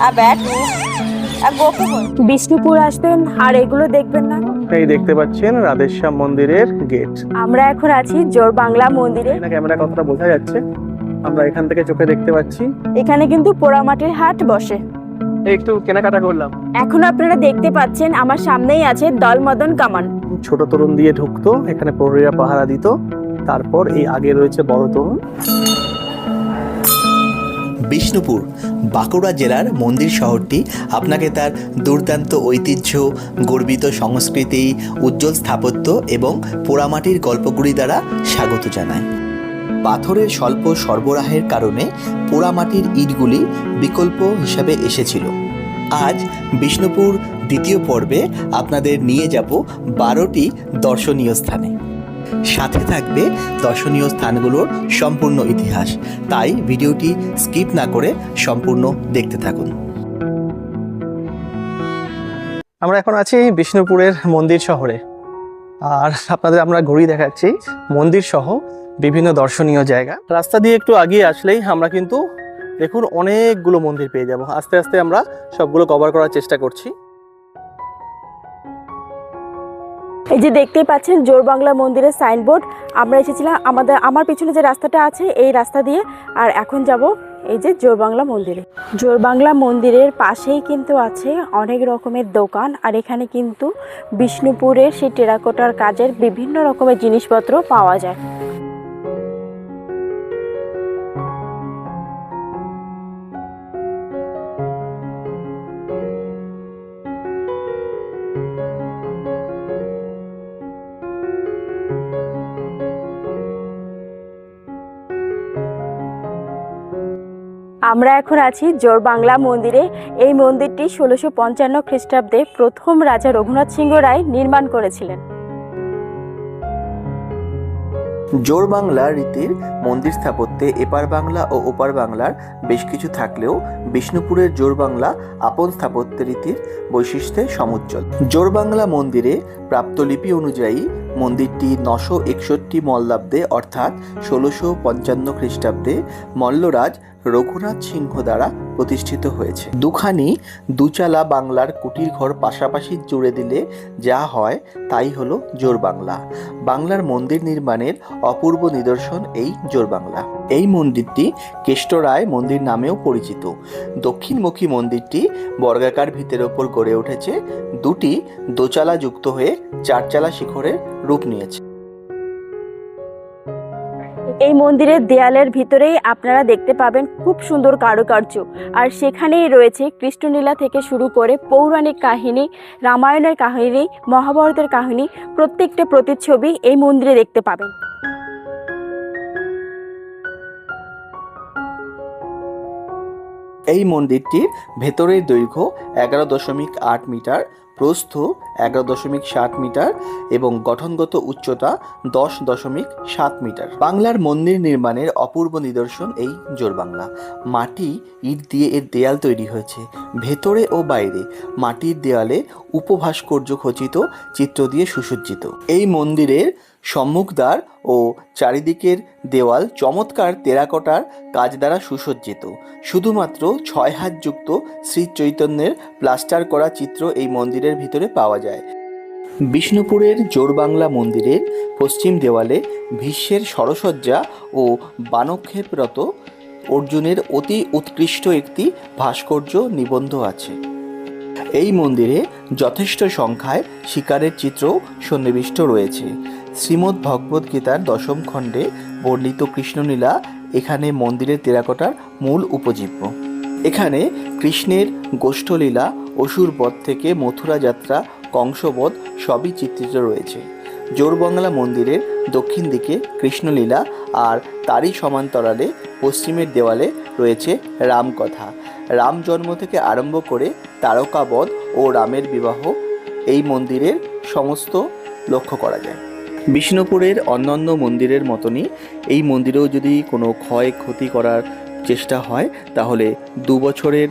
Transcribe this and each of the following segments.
a bat a Gopu Bishnupur আসবেন আর এগুলো দেখবেন না? এই দেখতে পাচ্ছেন রাধেশ্যাম মন্দিরের গেট। আমরা এখন আছি জোর বাংলা মন্দিরে। না ক্যামেরা কতটা বোঝা যাচ্ছে। আমরা এখান থেকে চোখে দেখতে পাচ্ছি। এখানে কিন্তু পোড়ামাটির হাট বসে। একটু কেনাকাটা করলাম। এখন আপনারা দেখতে পাচ্ছেন আমার সামনেই আছে দলমদন কামান। ছোট তরুণ দিয়ে ঢুকতো এখানে প্রহরীরা পাহারা দিত। তারপর এই আগে রয়েছে বড় তরুণ। বিষ্ণুপুর, বাঁকুড়া জেলার মন্দির শহরটি আপনাকে তার দুর্দান্ত ঐতিহ্য, গর্বিত সংস্কৃতি, উজ্জ্বল স্থাপত্য এবং পোড়ামাটির গল্পগুলি দ্বারা স্বাগত জানায়। পাথরের স্বল্প সরবরাহের কারণে পোড়ামাটির ইটগুলি বিকল্প হিসাবে এসেছিল। আজ বিষ্ণুপুর দ্বিতীয় পর্বে আপনাদের নিয়ে যাব বারোটি দর্শনীয় স্থানে। সাথে থাকবে দর্শনীয় স্থানগুলোর সম্পূর্ণ ইতিহাস। তাই ভিডিওটি স্কিপ না করে সম্পূর্ণ দেখতে থাকুন। আমরা এখন আছি বিষ্ণুপুরের মন্দির শহরে। আর আপনাদের আমরা ঘুরিয়ে দেখাচ্ছি মন্দির সহ বিভিন্ন দর্শনীয় জায়গা। রাস্তা দিয়ে একটু আগিয়ে আসলেই আমরা কিন্তু দেখুন অনেকগুলো মন্দির পেয়ে যাব। আস্তে আস্তে আমরা সবগুলো কভার করার চেষ্টা করছি। এই যে দেখতেই পাচ্ছেন, জোর বাংলা মন্দিরের সাইনবোর্ড। আমরা এসেছিলাম, আমাদের, আমার পিছনে যে রাস্তাটা আছে, এই রাস্তা দিয়ে। আর এখন যাব এই যে জোর বাংলা মন্দিরে। জোর বাংলা মন্দিরের পাশেই কিন্তু আছে অনেক রকমের দোকান, আর এখানে কিন্তু বিষ্ণুপুরের সেই টেরাকোটার কাজের বিভিন্ন রকমের জিনিসপত্র পাওয়া যায়। আমরা এখন আছি জোর বাংলা মন্দিরে। এই মন্দিরটি ষোলোশো পঞ্চান্ন খ্রিস্টাব্দে প্রথম রাজা রঘুনাথ সিংহ রায় নির্মাণ করেছিলেন। জোর বাংলা রীতির মন্দির স্থাপত্যে এপার বাংলা ও ওপার বাংলার বেশ কিছু থাকলেও বিষ্ণুপুরের জোর বাংলা আপন স্থাপত্য রীতির বৈশিষ্ট্যে সমুজ্জ্বল। জোর বাংলা মন্দিরে প্রাপ্ত লিপি অনুযায়ী মন্দিরটি নশো একষট্টি মল্লাব্দে অর্থাৎ ষোলোশো পঞ্চান্ন খ্রিস্টাব্দে মল্লরাজ রঘুনাথ সিংহ দ্বারা প্রতিষ্ঠিত হয়েছে। দুখানি দুচালা বাংলার কুটির ঘর পাশাপাশি জুড়ে দিলে যা হয় তাই হলো জোর বাংলা। বাংলার মন্দির নির্মাণের অপূর্ব নিদর্শন এই জোর বাংলা। এই মন্দিরটি কেষ্টরায় মন্দির নামেও পরিচিত। দক্ষিণমুখী মন্দিরটি বর্গাকার ভিতের ওপর গড়ে উঠেছে। দুটি দোচালা যুক্ত হয়ে চারচালা শিখরের রূপ নিয়েছে। এই মন্দিরের দেয়ালের ভিতরেই আপনারা দেখতে পাবেন খুব সুন্দর কারুকার্য। আর সেখানেই রয়েছে কৃষ্ণলীলা থেকে শুরু করে পৌরাণিক কাহিনী, রামায়ণের কাহিনী, মহাভারতের কাহিনী, প্রত্যেকটা প্রতিচ্ছবি এই মন্দিরে দেখতে পাবেন। এই মন্দিরটির ভেতরের দৈর্ঘ্য এগারো দশমিক আট মিটার প্রস্থ এগারো দশমিক সাত মিটার এবং গঠনগত উচ্চতা দশ দশমিক সাত মিটার। বাংলার মন্দির নির্মাণের অপূর্ব নিদর্শন এই জোর বাংলা। মাটি ইট দিয়ে এর দেয়াল তৈরি হয়েছে। ভেতরে ও বাইরে মাটির দেয়ালে উপভাস্কর্য খচিত চিত্র দিয়ে সুসজ্জিত। এই মন্দিরের সম্মুখদ্বার ও চারিদিকের দেওয়াল চমৎকার টেরাকোটার কাজ দ্বারা সুসজ্জিত। শুধুমাত্র ছয় হাত যুক্ত শ্রী চৈতন্যের প্লাস্টার করা চিত্র এই মন্দিরের ভিতরে পাওয়া যায়। বিষ্ণুপুরের জোরবাংলা মন্দিরের পশ্চিম দেওয়ালে ভীষ্মের সরসজ্জা ও বানক্ষেপরত অর্জুনের অতি উৎকৃষ্ট একটি ভাস্কর্য নিবন্ধ আছে। এই মন্দিরে যথেষ্ট সংখ্যায় শিকারের চিত্র সন্নিবিষ্ট রয়েছে। শ্রীমদ্ ভগবদ্ গীতার দশম খণ্ডে বর্ণিত কৃষ্ণলীলা এখানে মন্দিরের টেরাকোটার মূল উপজীব্য। এখানে কৃষ্ণের গোষ্ঠলীলা অসুরবধ থেকে মথুরা যাত্রা, কংসবধ সবই চিত্রিত রয়েছে। জোরবাংলা মন্দিরের দক্ষিণ দিকে কৃষ্ণলীলা আর তারই সমান্তরালে পশ্চিমের দেওয়ালে রয়েছে রামকথা। রাম জন্ম থেকে আরম্ভ করে তারকাবধ ও রামের বিবাহ এই মন্দিরের সমস্ত লক্ষ্য করা যায়। বিষ্ণুপুরের অন্যান্য মন্দিরের মতনই এই মন্দিরেও যদি কোনো ক্ষয় ক্ষতি করার চেষ্টা হয়, তাহলে দু বছরের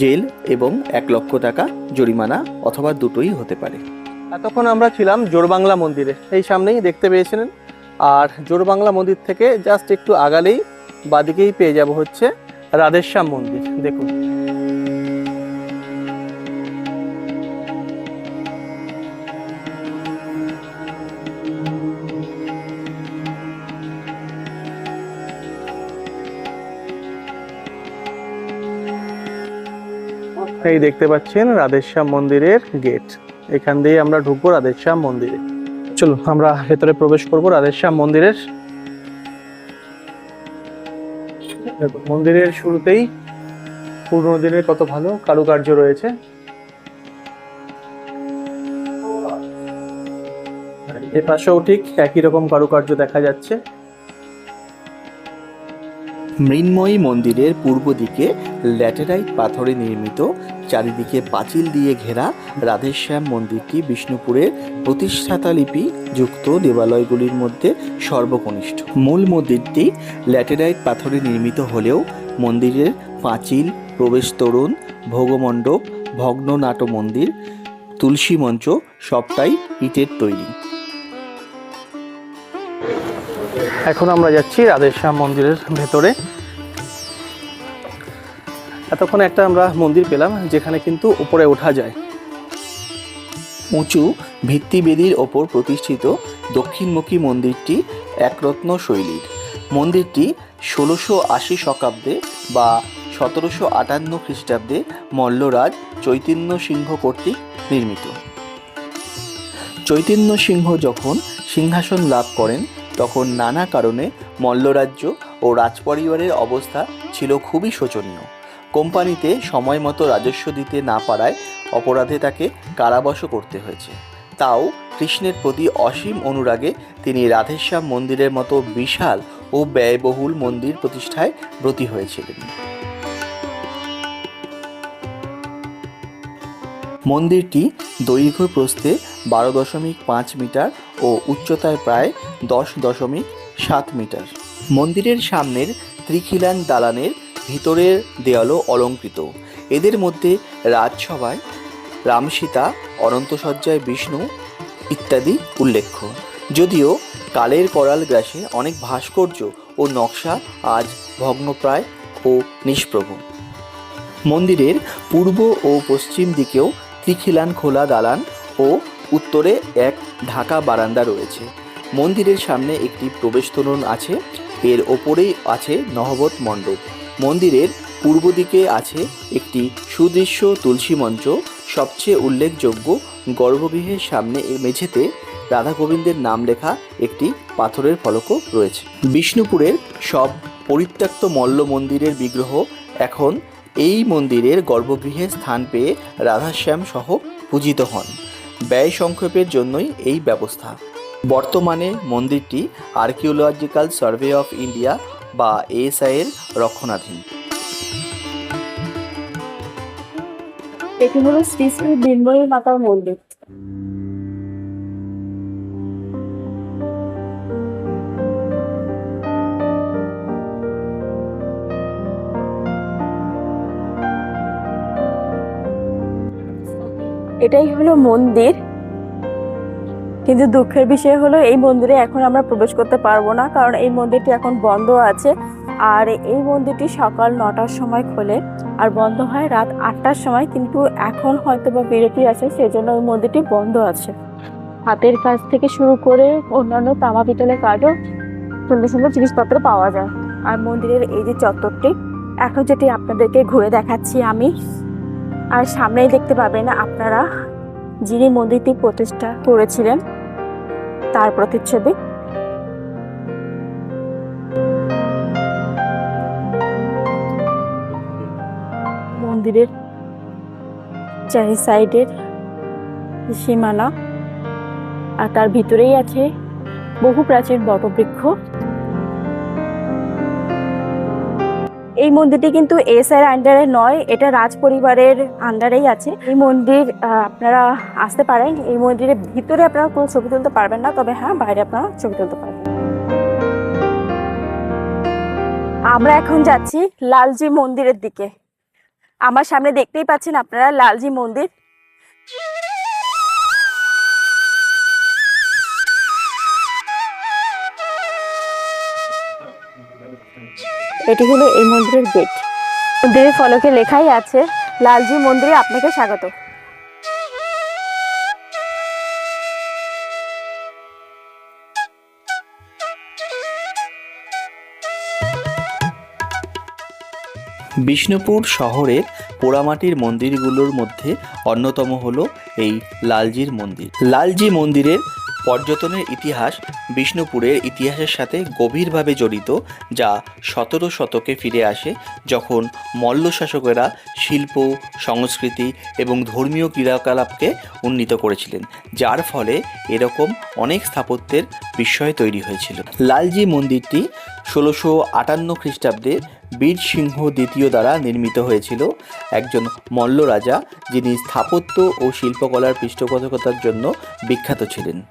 জেল এবং এক লক্ষ টাকা জরিমানা অথবা দুটোই হতে পারে। এতক্ষণ আমরা ছিলাম জোরবাংলা মন্দিরে, এই সামনেই দেখতে পেয়েছিলেন। আর জোরবাংলা মন্দির থেকে জাস্ট একটু আগালেই বাদিকেই পেয়ে যাব হচ্ছে রাধেশ্যাম মন্দির, দেখুন। এই দেখতে পাচ্ছেন রাধেশ্যাম মন্দিরের গেট এখান দিয়ে আমরা ঢুকবো রাধেশ্যাম মন্দিরে। চলো আমরা ভেতরে প্রবেশ করব রাধেশ্যাম মন্দিরের। মন্দিরের শুরুতেই পুরনো দিনের কত ভালো কারুকার্য রয়েছে। এ পাশেও ঠিক একই রকম কারুকার্য দেখা যাচ্ছে। মৃন্ময়ী মন্দিরের পূর্ব দিকে ল্যাটেরাইট পাথরে নির্মিত, চারিদিকে পাঁচিল দিয়ে ঘেরা রাধেশ্যাম মন্দিরটি বিষ্ণুপুরের প্রতিষ্ঠাতা লিপি যুক্ত দেবালয়গুলির মধ্যে সর্বকনিষ্ঠ। মূল মন্দিরটি ল্যাটেরাইট পাথরে নির্মিত হলেও মন্দিরের পাঁচিল, প্রবেশ তোরণ, ভোগমণ্ডপ ভগ্ন নাট মন্দির, তুলসী মঞ্চ সবটাই ইটের তৈরি। এখন আমরা যাচ্ছি রাধেশ্যাম মন্দিরের ভেতরে। এতক্ষণ একটা আমরা মন্দির পেলাম, যেখানে কিন্তু উপরে ওঠা যায়। উঁচু ভিত্তিবেদির ওপর প্রতিষ্ঠিত দক্ষিণমুখী মন্দিরটি একরত্ন শৈলীর। মন্দিরটি ষোলোশো আশি শকাব্দে বা সতেরোশো আটান্ন খ্রিস্টাব্দে মল্লরাজ চৈতন্য সিংহ কর্তৃক নির্মিত। চৈতন্য সিংহ যখন সিংহাসন লাভ করেন তখন নানা কারণে মল্লরাজ্য ও রাজপরিবারের অবস্থা ছিল খুবই শোচনীয়। কোম্পানিতে সময় মতো রাজস্ব দিতে না পারায় অপরাধে তাকে কারাবাস করতে হয়েছে। তাও কৃষ্ণের প্রতি অসীম অনুরাগে তিনি রাধেশ্যাম মন্দিরের মতো বিশাল ও ব্যয়বহুল মন্দির প্রতিষ্ঠায় ব্রতী হয়েছিলেন। মন্দিরটি দৈর্ঘ্য প্রস্থে বারো দশমিক পাঁচ মিটার ও উচ্চতায় প্রায় দশ দশমিক সাত মিটার। মন্দিরের সামনের ত্রিখিলান দালানের ভিতরের দেয়ালও অলঙ্কৃত। এদের মধ্যে রাজসভায় রামসীতা, অনন্তসজ্জায় বিষ্ণু ইত্যাদি উল্লেখ্য। যদিও কালের করাল গ্রাসে অনেক ভাস্কর্য ও নকশা আজ ভগ্নপ্রায় ও নিষ্প্রভ। মন্দিরের পূর্ব ও পশ্চিম দিকেও ত্রিখিলান খোলা দালান ও উত্তরে এক ঢাকা বারান্দা রয়েছে। মন্দিরের সামনে একটি প্রবেশ তোরণ আছে, এর ওপরেই আছে নহবত মণ্ডপ। মন্দিরের পূর্ব দিকে আছে একটি সুদৃশ্য তুলসী মঞ্চ, সবচেয়ে উল্লেখযোগ্য গর্ভগৃহের সামনে এর মেঝেতে রাধা গোবিন্দের নাম লেখা একটি পাথরের ফলকও রয়েছে। বিষ্ণুপুরের সব পরিত্যক্ত মল্ল মন্দিরের বিগ্রহ এখন এই মন্দিরের গর্ভগৃহে স্থান পেয়ে রাধাশ্যাম সহ পূজিত হন। ব্যয় সংক্ষেপের জন্যই এই ব্যবস্থা। বর্তমানে মন্দিরটি আর্কিওলজিক্যাল সার্ভে অফ ইন্ডিয়া বা এএসআই এর রক্ষণাধীন। এটি হলো শ্রী শ্রী বিন্ময়ী মাতার মন্দির। এটাই হলো মন্দির। কিন্তু দুঃখের বিষয় হলো, এই মন্দিরে এখন আমরা প্রবেশ করতে পারব না, কারণ এই মন্দিরটি এখন বন্ধ আছে। আর এই মন্দিরটি সকাল নটার সময় খোলে, আর বন্ধ হয় রাত আটটার সময়, কিন্তু এখন হয়তো বা বিরতি আছে, সেজন্য ওই মন্দিরটি বন্ধ আছে। হাতের কাজ থেকে শুরু করে অন্যান্য তামা পিতলের কাজও সুন্দর সুন্দর জিনিসপত্র পাওয়া যায়। আর মন্দিরের এই যে চত্বরটি, এখন যেটি আপনাদেরকে ঘুরে দেখাচ্ছি আমি। আর সামনেই দেখতে পাবেন আপনারা যিনি মন্দিরটি প্রতিষ্ঠা করেছিলেন তার প্রতিচ্ছবি। মন্দিরের চারি সাইডের সীমানা আর তার ভিতরেই আছে বহু প্রাচীন বটবৃক্ষ। এই মন্দিরটি কিন্তু এর আন্ডারে নয়, এটা রাজ পরিবারের আন্ডারেই আছে। এই মন্দির আপনারা আসতে পারেন। এই মন্দিরের ভিতরে আপনারা কোনো ছবি তুলতে পারবেন না, তবে হ্যাঁ বাইরে আপনারা ছবি তুলতে পারবেন। আমরা এখন যাচ্ছি লালজি মন্দিরের দিকে। আমার সামনে দেখতেই পাচ্ছেন আপনারা লালজি মন্দির। এটি হলো এই মন্দিরের গেট। মন্দিরের ফলকে লেখাই আছে, লালজি মন্দিরে আপনাকে স্বাগত। বিষ্ণুপুর শহরের পোড়ামাটির মন্দিরগুলোর মধ্যে অন্যতম হলো এই লালজির মন্দির। লালজি মন্দিরের পর্যটনের ইতিহাস বিষ্ণুপুরের ইতিহাসের সাথে গভীরভাবে জড়িত, যা সতেরো শতকে ফিরে আসে যখন মল্ল শাসকেরা শিল্প, সংস্কৃতি এবং ধর্মীয় ক্রিয়াকলাপকে উন্নীত করেছিলেন, যার ফলে এরকম অনেক স্থাপত্যের বিস্ময় তৈরি হয়েছিল। লালজি মন্দিরটি ষোলোশো আটান্ন খ্রিস্টাব্দে বীর সিংহ দ্বিতীয় দ্বারা নির্মিত হয়েছিল। একজন মল্ল রাজা যিনি স্থাপত্য ও শিল্পকলার পৃষ্ঠপোষকতার জন্য বিখ্যাত ছিলেন।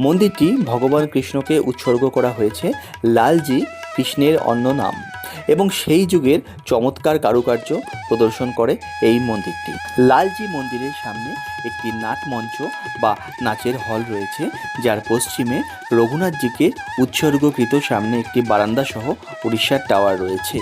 মন্দিরটি ভগবান কৃষ্ণকে উৎসর্গ করা হয়েছে। লালজি কৃষ্ণের অন্য নাম এবং সেই যুগের চমৎকার কারুকার্য প্রদর্শন করে এই মন্দিরটি। লালজি মন্দিরের সামনে একটি নাট মঞ্চ বা নাচের হল রয়েছে, যার পশ্চিমে রঘুনাথজিকে উৎসর্গকৃত সামনে একটি বারান্দা সহ উড়িষ্যার টাওয়ার রয়েছে।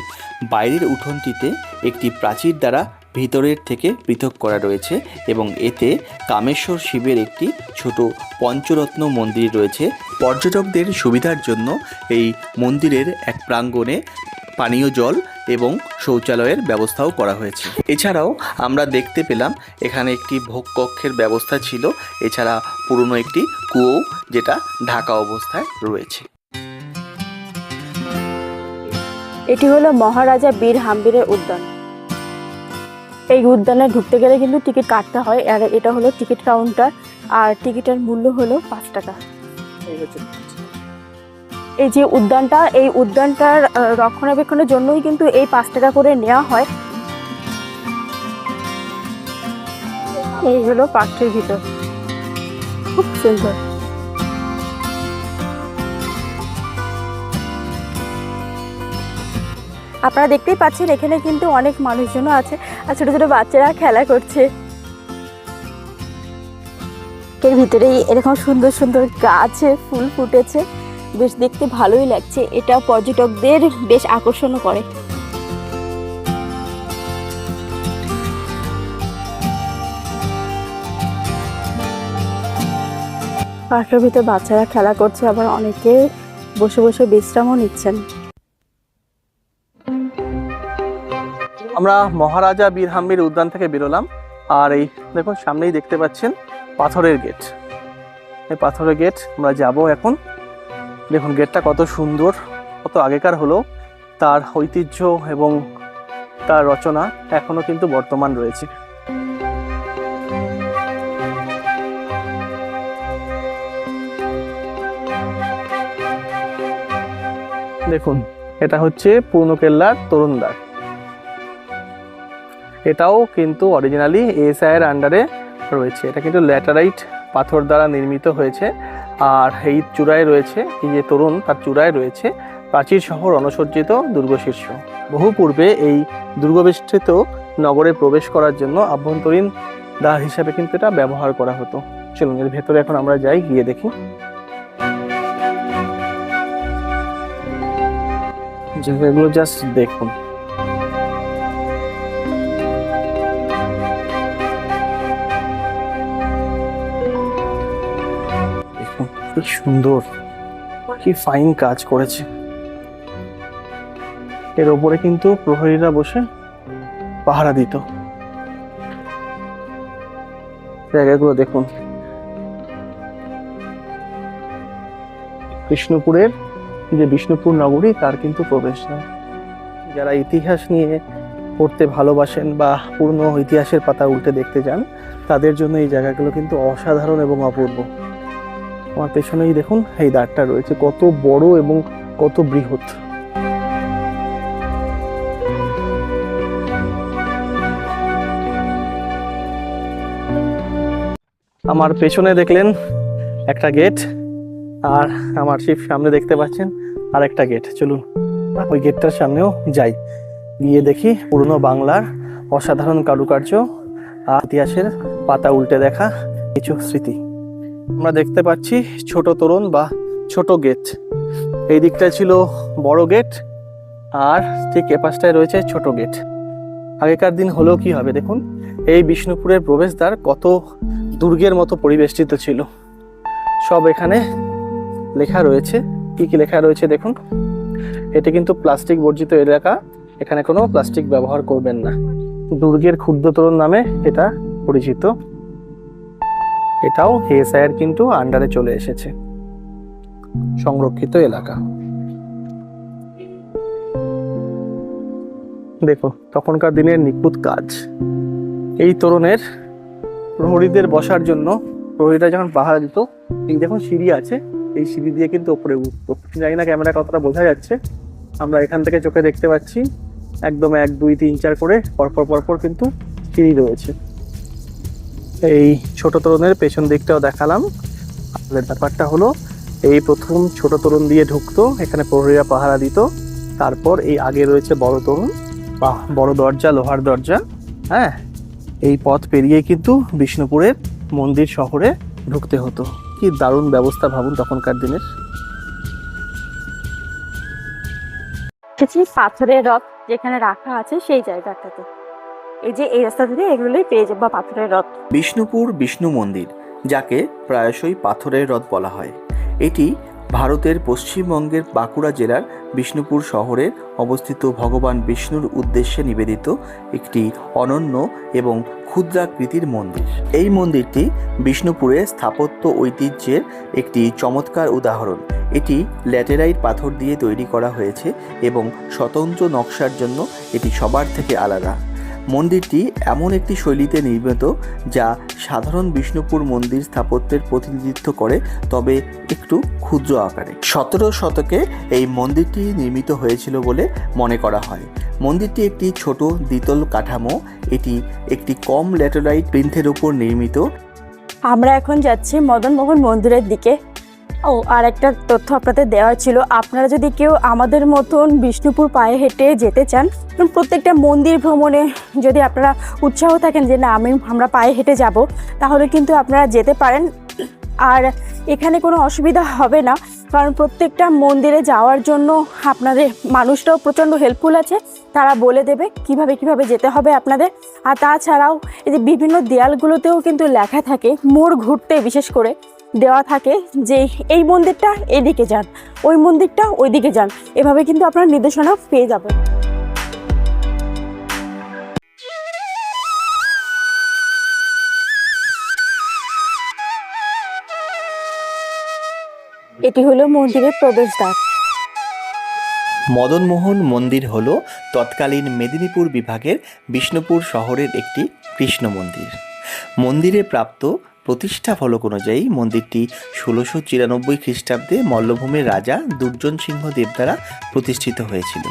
বাইরের উঠোনটিতে একটি প্রাচীর দ্বারা ভিতরের থেকে পৃথক করা রয়েছে এবং এতে কামেশ্বর শিবের একটি ছোট পঞ্চরত্ন মন্দির রয়েছে। পর্যটকদের সুবিধার জন্য এই মন্দিরের এক প্রাঙ্গণে পানীয় জল এবং শৌচালয়ের ব্যবস্থাও করা হয়েছে। এছাড়াও আমরা দেখতে পেলাম এখানে একটি ভোগ কক্ষের ব্যবস্থা ছিল। এছাড়া পুরনো একটি কুয়ো যেটা ঢাকা অবস্থায় রয়েছে। এটি হলো মহারাজা বীর হাম্বিরের উদ্যান। এই উদ্যানে ঢুকতে গেলে কিন্তু টিকিট কাটতে হয়। আর এটা হলো টিকিট কাউন্টার। আর টিকিটের মূল্য হলো পাঁচ টাকা। এই যে উদ্যানটা, এই উদ্যানটার রক্ষণাবেক্ষণের জন্যই কিন্তু এই পাঁচ টাকা করে নেওয়া হয়। এই হলো পার্কটির ভিতর। খুব সুন্দর। আপনারা দেখতেই পাচ্ছেন, এখানে কিন্তু অনেক মানুষজনও আছে। আর ছোটো ছোটো বাচ্চারা খেলা করছে। এর ভিতরেই এরকম সুন্দর সুন্দর গাছে ফুল ফুটেছে। বেশ দেখতে ভালোই লাগছে। এটা পর্যটকদের বেশ আকর্ষণও করে। পার্কের ভিতর বাচ্চারা খেলা করছে, আবার অনেকে বসে বসে বিশ্রামও নিচ্ছেন। আমরা মহারাজা বীরহাম্বির উদ্যান থেকে বেরোলাম। আর এই দেখুন, সামনেই দেখতে পাচ্ছেন পাথরের গেট। এই পাথরের গেট, আমরা যাব এখন। দেখুন, গেটটা কত সুন্দর, কত আগেকার হলো তার ঐতিহ্য এবং তার রচনা এখনও কিন্তু বর্তমান রয়েছে। দেখুন, এটা হচ্ছে পূর্ণকেল্লার তরুণদ্বার। এটাও কিন্তু অরিজিনালি এসআইয়ের আন্ডারে রয়েছে। এটা কিন্তু ল্যাটারাইট পাথর দ্বারা নির্মিত হয়েছে। আর এই চূড়ায় রয়েছে, এই যে তরুণ তার চূড়ায় রয়েছে, প্রাচীর শহর অনসজ্জিত দুর্গশীর্ষ। বহু পূর্বে এই দুর্গবেষ্টিত নগরে প্রবেশ করার জন্য আভ্যন্তরীণ দ্বার হিসাবে কিন্তু এটা ব্যবহার করা হতো। চলুন, এর ভেতরে এখন আমরা যাই, গিয়ে দেখি। জায়গাগুলো জাস্ট দেখুন। কি সুন্দর, কি ফাইন কাজ করেছে। এর ওপরে কিন্তু প্রহরীরা বসে পাহারা দিত। জায়গাগুলো দেখুন। কৃষ্ণপুরের যে বিষ্ণুপুর নগরী, তার কিন্তু প্রবেশ নয় যারা ইতিহাস নিয়ে পড়তে ভালোবাসেন বা পূর্ণ ইতিহাসের পাতা উল্টে দেখতে যান, তাদের জন্য এই জায়গাগুলো কিন্তু অসাধারণ এবং অপূর্ব। আমার পেছনেই দেখুন, এই দ্বারটা রয়েছে। কত বড় এবং কত বৃহৎ। আমার পেছনে দেখলেন একটা গেট আর আমার ঠিক সামনে দেখতে পাচ্ছেন আর একটা গেট চলুন, ওই গেটটার সামনেও যাই। গিয়ে দেখি পুরনো বাংলার অসাধারণ কারুকার্য আর ইতিহাসের পাতা উল্টে দেখা কিছু স্মৃতি। আমরা দেখতে পাচ্ছি ছোট তরুণ বা ছোট গেট। এই দিকটায় ছিল বড় গেট আর ঠিক এপাশটায় রয়েছে ছোট গেট। আগেকার দিন হলেও কি হবে দেখুন, এই বিষ্ণুপুরের প্রবেশদ্বার কত দুর্গের মতো পরিবেষ্টিত ছিল। সব এখানে লেখা রয়েছে। কি কি লেখা রয়েছে দেখুন। এটি কিন্তু প্লাস্টিক বর্জিত এলাকা। এখানে কোনো প্লাস্টিক ব্যবহার করবেন না। দুর্গের ক্ষুদ্র তরুণ নামে এটা পরিচিত। এটাও এসআইয়ের কিন্তু আন্ডারে চলে এসেছে। সংরক্ষিত এলাকা। দেখো, তখনকার দিনের নিখুঁত কাজ। এই তরুণের প্রহরীদের বসার জন্য প্রহরীরা যখন পাহারা দিত, এই দেখুন সিঁড়ি আছে, এই সিঁড়ি দিয়ে কিন্তু ওপরে উঠতো। জানি না ক্যামেরা কতটা বোঝা যাচ্ছে, আমরা এখান থেকে চোখে দেখতে পাচ্ছি, একদম এক, দুই, তিন, চার করে পরপর পরপর কিন্তু সিঁড়ি রয়েছে। এই ছোট তরুণের পেছন দিকটাও দেখালাম। আসলে ব্যাপারটা হলো, এই প্রথম ছোট তরুণ দিয়ে ঢুকতো, এখানে প্রহরীরা পাহারা দিত। তারপর এই আগে রয়েছে বড় তরুণ। বা বড় দরজা, লোহার দরজা। হ্যাঁ এই পথ পেরিয়ে কিন্তু বিষ্ণুপুরের মন্দির শহরে ঢুকতে হতো। কি দারুণ ব্যবস্থা ভাবুন তখনকার দিনের। পাথরের রথ যেখানে রাখা আছে সেই জায়গাটাতে। এই যে এই রাস্তা ধরে এগুলোই পেয়ে যাব পাথরের রথ। বিষ্ণুপুর বিষ্ণু মন্দির, যাকে প্রায়শই পাথরের রথ বলা হয়। এটি ভারতের পশ্চিমবঙ্গের বাঁকুড়া জেলার বিষ্ণুপুর শহরে অবস্থিত ভগবান বিষ্ণুর উদ্দেশ্যে নিবেদিত একটি অনন্য এবং ক্ষুদ্রাকৃতির মন্দির। এই মন্দিরটি বিষ্ণুপুরের স্থাপত্য ঐতিহ্যের একটি চমৎকার উদাহরণ। এটি ল্যাটেরাইট পাথর দিয়ে তৈরি করা হয়েছে এবং স্বতন্ত্র নকশার জন্য এটি সবার থেকে আলাদা। মন্দিরটি এমন একটি শৈলীতে নির্মিত যা সাধারণ বিষ্ণুপুর মন্দির স্থাপত্যের প্রতিনিধিত্ব করে, তবে একটু ক্ষুদ্র আকারে। সতেরো শতকে এই মন্দিরটি নির্মিত হয়েছিল বলে মনে করা হয়। মন্দিরটি একটি ছোট দ্বিতল কাঠামো, এটি একটি কম ল্যাটেরাইট প্রিন্থের উপর নির্মিত। আমরা এখন যাচ্ছি মদনমোহন মন্দিরের দিকে। ও, আর একটা তথ্য আপনাদের দেওয়া ছিল, আপনারা যদি কেউ আমাদের মতন বিষ্ণুপুর পায়ে হেঁটে যেতে চান প্রত্যেকটা মন্দির ভ্রমণে যদি আপনারা উৎসাহ থাকেন যে না, আমি, আমরা পায়ে হেঁটে যাব, তাহলে কিন্তু আপনারা যেতে পারেন। আর এখানে কোনো অসুবিধা হবে না, কারণ প্রত্যেকটা মন্দিরে যাওয়ার জন্য আপনাদের মানুষটাও প্রচণ্ড হেল্পফুল আছে, তারা বলে দেবে কীভাবে কীভাবে যেতে হবে আপনাদের। আর তাছাড়াও এই যে বিভিন্ন দেয়ালগুলোতেও কিন্তু লেখা থাকে, মোড় ঘুরতে বিশেষ করে। দেওয়া থাকে যে এই মন্দিরটা এদিকে যান, ওই মন্দিরটা ওইদিকে যান। এভাবে কিন্তু আপনারা নির্দেশনা পেয়ে যাবেন। এটি হলো মন্দিরের প্রবেশদ্বার। মদনমোহন মন্দির হল তৎকালীন মেদিনীপুর বিভাগের বিষ্ণুপুর শহরের একটি কৃষ্ণ মন্দির। মন্দিরে প্রাপ্ত প্রতিষ্ঠা ফলক অনুযায়ী মন্দিরটি ষোলোশো চিরানব্বই খ্রিস্টাব্দে মল্লভূমির রাজা দুর্জন সিংহ দেব দ্বারা প্রতিষ্ঠিত হয়েছিল।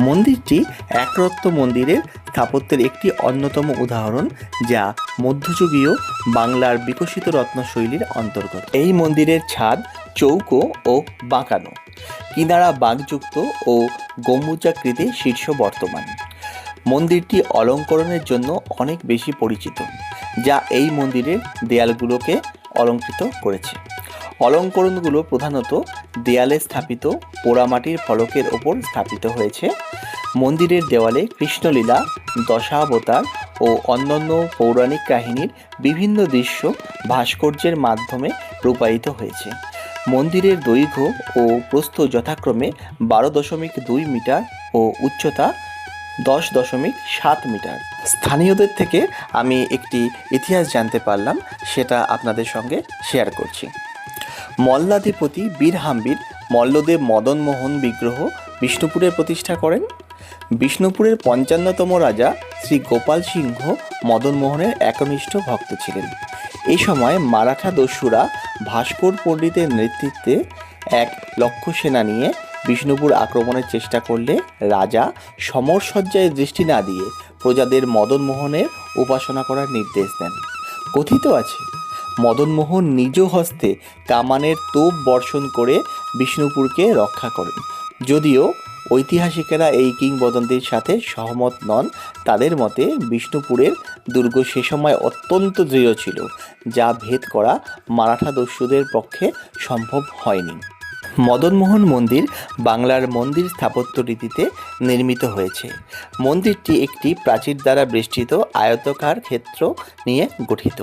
মন্দিরটি একরত্ন মন্দিরের স্থাপত্যের একটি অন্যতম উদাহরণ, যা মধ্যযুগীয় বাংলার বিকশিত রত্নশৈলীর অন্তর্গত। এই মন্দিরের ছাদ, চৌকো ও বাঁকানো। কিনারা বাঁকযুক্ত ও গম্বুজাকৃতি শীর্ষ বর্তমান। মন্দিরটি অলঙ্করণের জন্য অনেক বেশি পরিচিত, যা এই মন্দিরের দেয়ালগুলোকে অলঙ্কৃত করেছে। অলঙ্করণগুলো প্রধানত দেয়ালে স্থাপিত পোড়ামাটির ফলকের ওপর স্থাপিত হয়েছে। মন্দিরের দেওয়ালে কৃষ্ণলীলা, দশাবতার ও অন্যান্য পৌরাণিক কাহিনীর বিভিন্ন দৃশ্য ভাস্কর্যের মাধ্যমে রূপায়িত হয়েছে। মন্দিরের দৈর্ঘ্য ও প্রস্থ যথাক্রমে বারো দশমিক দুই মিটার ও উচ্চতা দশ দশমিক সাত মিটার। স্থানীয়দের থেকে আমি একটি ইতিহাস জানতে পারলাম, সেটা আপনাদের সঙ্গে শেয়ার করছি। মল্লাধিপতি বীর হাম্বির মল্লদেব মদন মোহন বিগ্রহ বিষ্ণুপুরে প্রতিষ্ঠা করেন। বিষ্ণুপুরের পঞ্চান্নতম রাজা শ্রী গোপাল সিংহ মদন মোহনের একনিষ্ঠ ভক্ত ছিলেন। এই সময় মারাঠা দস্যুরা ভাস্কর পণ্ডিতের নেতৃত্বে এক লক্ষ সেনা নিয়ে বিষ্ণুপুর আক্রমণের চেষ্টা করলে রাজা সমরসজ্জায় দৃষ্টি না দিয়ে প্রজাদের মদন মোহনের উপাসনা করার নির্দেশ দেন। কথিত আছে, মদনমোহন নিজ হস্তে কামানের তোপ বর্ষণ করে বিষ্ণুপুরকে রক্ষা করেন। যদিও ঐতিহাসিকেরা এই কিংবদন্তির সাথে সহমত নন, তাদের মতে বিষ্ণুপুরের দুর্গ সে সময় অত্যন্ত দৃঢ় ছিল, যা ভেদ করা মারাঠা দস্যুদের পক্ষে সম্ভব হয়নি। মদনমোহন মন্দির বাংলার মন্দির স্থাপত্য রীতিতে নির্মিত হয়েছে। মন্দিরটি একটি প্রাচীর দ্বারা বেষ্টিত আয়তকার ক্ষেত্র নিয়ে গঠিত।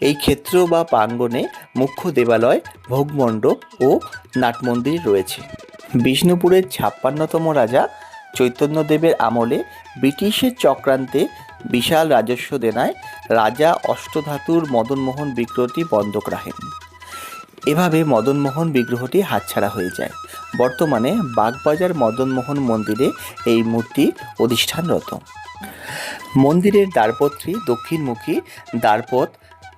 এই ক্ষেত্র বা প্রাঙ্গণে মুখ্য দেবালয়, ভোগমণ্ডপ ও নাটমন্দির রয়েছে। বিষ্ণুপুরের ছাপ্পান্নতম রাজা চৈতন্যদেবের আমলে ব্রিটিশের চক্রান্তে বিশাল রাজস্ব দেনায় রাজা অষ্টধাতুর মদনমোহন বিগ্রহটি বন্ধক রাখেন। এভাবে মদনমোহন বিগ্রহটি হাতছাড়া হয়ে যায়। বর্তমানে বাগবাজার মদনমোহন মন্দিরে এই মূর্তি অধিষ্ঠানরত। মন্দিরের দ্বারপথটি দক্ষিণমুখী দ্বারপথ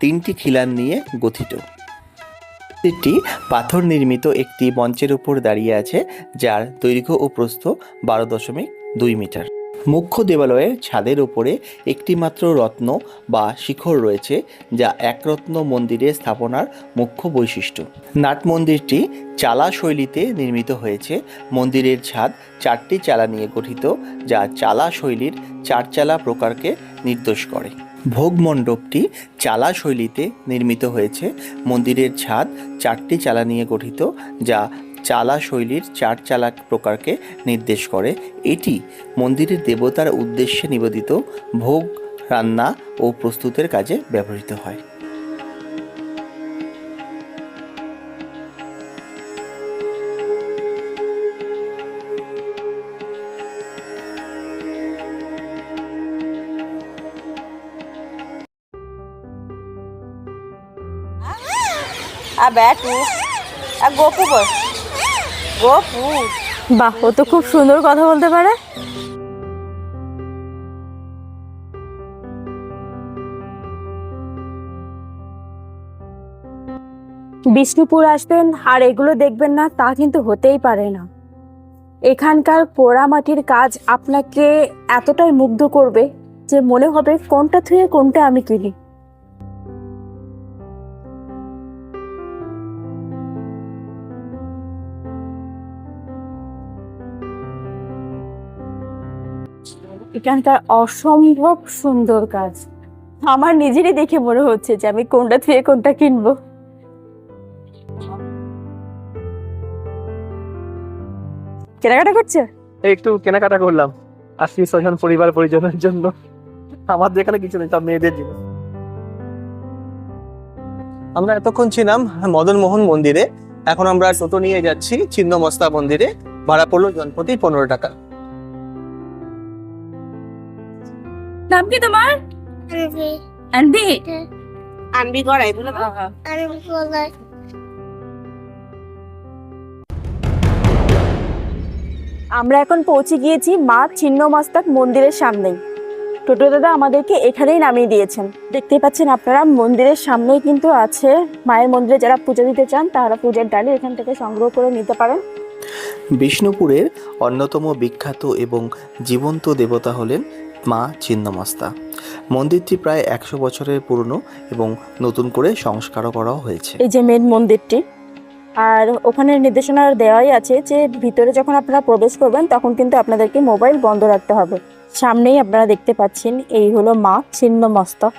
তিনটি খিলান নিয়ে গঠিত। মন্দিরটি পাথর নির্মিত একটি মঞ্চের উপর দাঁড়িয়ে আছে, যার দৈর্ঘ্য ও প্রস্থ বারো দশমিক দুই মিটার। মুখ্য দেবালয়ের ছাদের উপরে একটিমাত্র রত্ন বা শিখর রয়েছে, যা একরত্ন মন্দিরের স্থাপনার মুখ্য বৈশিষ্ট্য। নাট মন্দিরটি চালা শৈলীতে নির্মিত হয়েছে। মন্দিরের ছাদ চারটি চালা নিয়ে গঠিত, যা চালা শৈলীর চারচালা প্রকারকে নির্দেশ করে। ভোগ মণ্ডপটি চালা শৈলীতে নির্মিত হয়েছে। মন্দিরের ছাদ চারটি চালা নিয়ে গঠিত, যা চালা শৈলীর চার চালাক প্রকারকে নির্দেশ করে। এটি মন্দিরের দেবতার উদ্দেশ্যে নিবেদিত, ভোগ, রান্না ও প্রস্তুতের কাজে ব্যবহৃত হয়। আর ব্যাটু আর গোপু গোপু বাহ, ও তো খুব সুন্দর কথা বলতে পারে। বিষ্ণুপুর আসবেন আর এগুলো দেখবেন না, তা কিন্তু হতেই পারে না। এখানকার পোড়ামাটির কাজ আপনাকে এতটাই মুগ্ধ করবে যে মনে হবে কোনটা থুয়ে কোনটা আমি কিনি। এখানকার অসম্ভব সুন্দর কাজ। আমার নিজেরই দেখে মনে হচ্ছে যে আমি কোনটা থেকে কোনটা কিনবো। কেনাকাটা করছে? একটু কেনাকাটা করলাম। আত্মীয় স্বজন পরিবার পরিজনের জন্য। আমার যেখানে কিছু নেই সব মেয়েদের জন্য। আমরা এতক্ষণ ছিলাম মদন মোহন মন্দিরে। এখন আমরা টোটো নিয়ে যাচ্ছি ছিন্নমস্তা মন্দিরে। ভাড়া পড়ল জনপ্রতি পনেরো টাকা। নাম কি তোমার? আনবি আনবি গড়াই বলে আমরা এখন পৌঁছে গিয়েছি মা ছিন্ন ছিন্নমস্তক মন্দিরের সামনেই। টোটো দাদা আমাদেরকে এখানেই নামিয়ে দিয়েছেন। দেখতেই পাচ্ছেন আপনারা মন্দিরের সামনেই কিন্তু আছে মায়ের মন্দিরে যারা পূজা দিতে চান তারা পূজার ডালি এখান থেকে সংগ্রহ করে নিতে পারেন। বিষ্ণুপুরের অন্যতম বিখ্যাত এবং জীবন্ত দেবতা হলেন মা ছিন্নমস্তা। মন্দিরটি প্রায় একশো বছরের পুরনো এবং নতুন করে সংস্কারও করা হয়েছে। এই যে মেন মন্দিরটি, আর ওখানে নির্দেশনা দেওয়াই আছে যে ভিতরে যখন আপনারা প্রবেশ করবেন, তখন কিন্তু আপনাদেরকে মোবাইল বন্ধ রাখতে হবে। সামনেই আপনারা দেখতে পাচ্ছেন, এই হলো মা ছিন্নমস্তক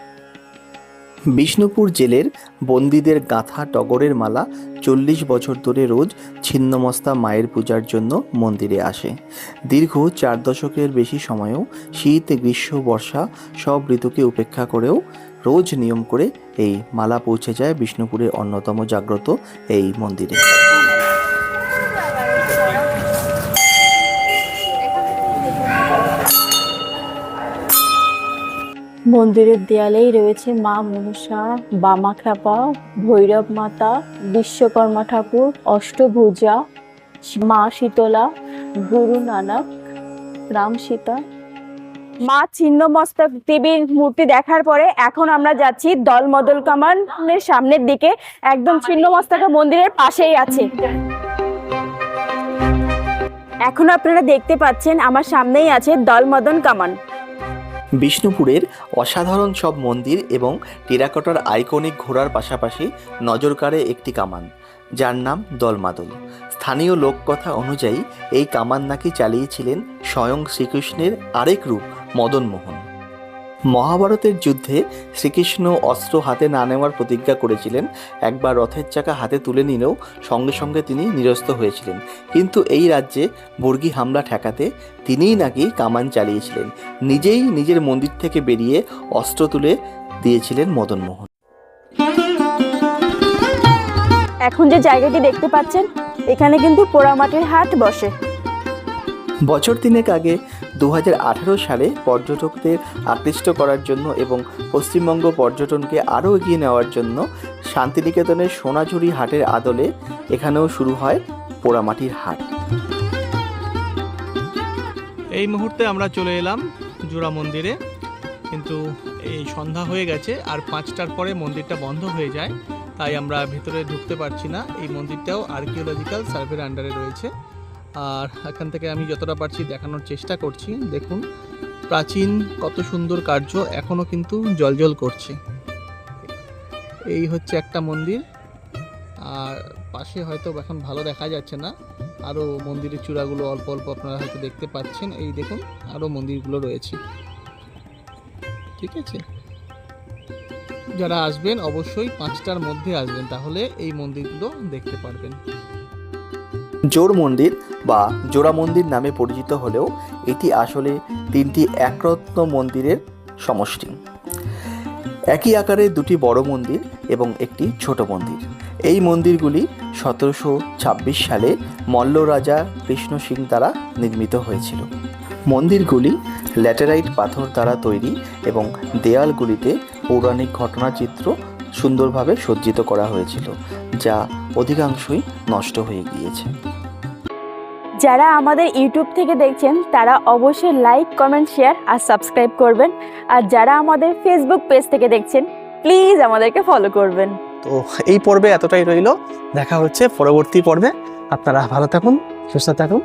বিষ্ণুপুর জেলের বন্দীদের গাঁথা টগরের মালা চল্লিশ বছর ধরে রোজ ছিন্নমস্তা মায়ের পূজার জন্য মন্দিরে আসে। দীর্ঘ চার দশকের বেশি সময়েও শীত, গ্রীষ্ম, বর্ষা সব ঋতুকে উপেক্ষা করেও রোজ নিয়ম করে এই মালা পৌঁছে যায় বিষ্ণুপুরের অন্যতম জাগ্রত এই মন্দিরে। মন্দিরের দেয়ালেই রয়েছে মা মনসা বামাখ্যাপা ভৈরব মাতা, বিশ্বকর্মা ঠাকুর, অষ্টভুজা, মা শীতলা, গুরু নানক, রাম সীতা। মা ছিন্নমস্তক দেবীর মূর্তি দেখার পরে এখন আমরা যাচ্ছি দলমদল কামানের সামনের দিকে। একদম ছিন্নমস্তকা মন্দিরের পাশেই আছে। এখন আপনারা দেখতে পাচ্ছেন আমার সামনেই আছে দলমদন কামান। বিষ্ণুপুরের অসাধারণ সব মন্দির এবং টেরাকটার আইকনিক ঘোড়ার পাশাপাশি নজর কাড়ে একটি কামান, যার নাম দলমাদল। স্থানীয় লোককথা অনুযায়ী এই কামান নাকি চালিয়েছিলেন স্বয়ং শ্রীকৃষ্ণের আরেক রূপ, মদনমোহন। মহাভারতের যুদ্ধে শ্রীকৃষ্ণ অস্ত্র হাতে না নেওয়ার প্রতিজ্ঞা করেছিলেন। একবার রথের চাকা হাতে তুলে নিলেও সঙ্গে সঙ্গে তিনি নিরস্ত হয়েছিলেন। কিন্তু এই রাজ্যে বর্গী হামলা ঠেকাতে তিনিই নাকি কামান চালিয়েছিলেন। নিজেই নিজের মন্দির থেকে বেরিয়ে অস্ত্র তুলে দিয়েছিলেন মদনমোহন এখন যে জায়গাটি দেখতে পাচ্ছেন, এখানে কিন্তু পোড়ামাটির হাট বসে। বছর তিনেক আগে দু হাজার আঠেরো সালে পর্যটকদের আকৃষ্ট করার জন্য এবং পশ্চিমবঙ্গ পর্যটনকে আরও এগিয়ে নেওয়ার জন্য শান্তিনিকেতনের সোনাঝুরি হাটের আদলে এখানেও শুরু হয় পোড়ামাটির হাট। এই মুহূর্তে আমরা চলে এলাম জোড়া মন্দিরে, কিন্তু এই সন্ধ্যা হয়ে গেছে আর পাঁচটার পরে মন্দিরটা বন্ধ হয়ে যায়, তাই আমরা ভেতরে ঢুকতে পারছি না। এই মন্দিরটাও আর্কিওলজিক্যাল সার্ভের আন্ডারে রয়েছে। আর এখান থেকে আমি যতটা পারছি দেখানোর চেষ্টা করছি। দেখুন, প্রাচীন কত সুন্দর কার্য এখনও কিন্তু জলজল করছে। এই হচ্ছে একটা মন্দির। আর পাশে হয়তো এখন ভালো দেখা যাচ্ছে না। আরও মন্দিরের চূড়াগুলো অল্প অল্প আপনারা হয়তো দেখতে পাচ্ছেন। এই দেখুন আরও মন্দিরগুলো রয়েছে। ঠিক আছে? যারা আসবেন, অবশ্যই পাঁচটার মধ্যে আসবেন। তাহলে এই মন্দিরগুলো দেখতে পারবেন। জোর মন্দির বা জোড়া মন্দির নামে পরিচিত হলেও এটি আসলে তিনটি একরত্ন মন্দিরের সমষ্টি। একই আকারে দুটি বড় মন্দির এবং একটি ছোট মন্দির। এই মন্দিরগুলি সতেরোশো ছাব্বিশ সালে মল্ল রাজা কৃষ্ণ সিং দ্বারা নির্মিত হয়েছিল। মন্দিরগুলি ল্যাটেরাইট পাথর দ্বারা তৈরি এবং দেয়ালগুলিতে পৌরাণিক ঘটনাচিত্র সুন্দরভাবে সজ্জিত করা হয়েছিল, যা অধিকাংশই নষ্ট হয়ে গিয়েছে। যারা আমাদের ইউটিউব থেকে দেখছেন, তারা অবশ্যই লাইক কমেন্ট শেয়ার আর সাবস্ক্রাইব করবেন। আর যারা আমাদের ফেসবুক পেজ থেকে দেখছেন প্লিজ আমাদেরকে ফলো করবেন। তো এই পর্বে এতটাই রইল। দেখা হচ্ছে পরবর্তী পর্বে। আপনারা ভালো থাকুন, সুস্থ থাকুন।